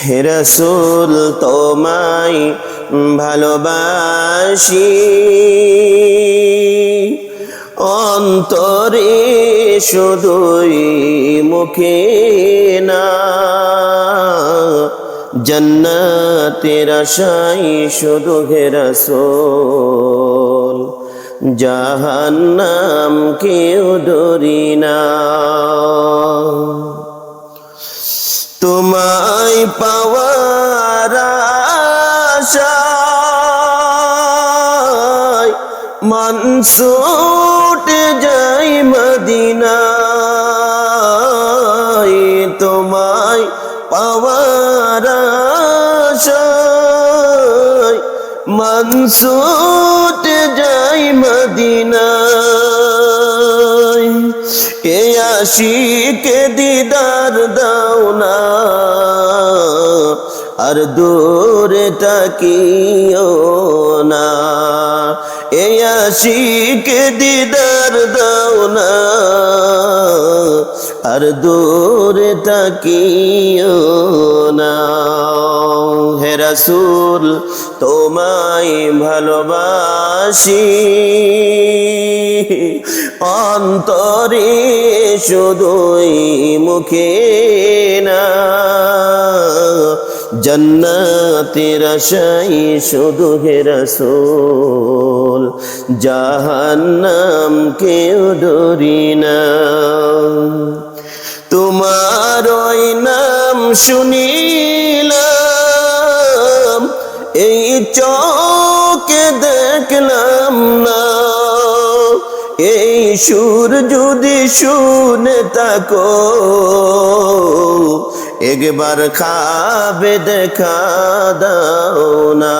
হে রসুল, তোমায় ভালোবাসি। অন্তরে শুধুই মুখে না, জন্নতের আশাই শুধু হে রসুল, জাহান্নাম কেউ ডরি না। তোমায় পাওয়ার মনসুট যাই মদিনায়, তোমায় পাওয়ার মনসুট যাই মদিনায়। এ আশিকে দিদার দাও না আর দূরে তাকিও না। এ আশিকে দিদার দাও না। আর দূরে তাকিও না। হে রাসূল, তোমায় ভালোবাসি। অন্তরে শুধুই মুখে না। জন্নতের আশাই শুধু হে রসুল, জাহান্নাম কেউ ডরি না। তোমার ওই নাম শুনিলাম, এই চোখে দেখলাম না। এই সুর যদি শুনে তাকো একবার খাবে দেখা দাও না।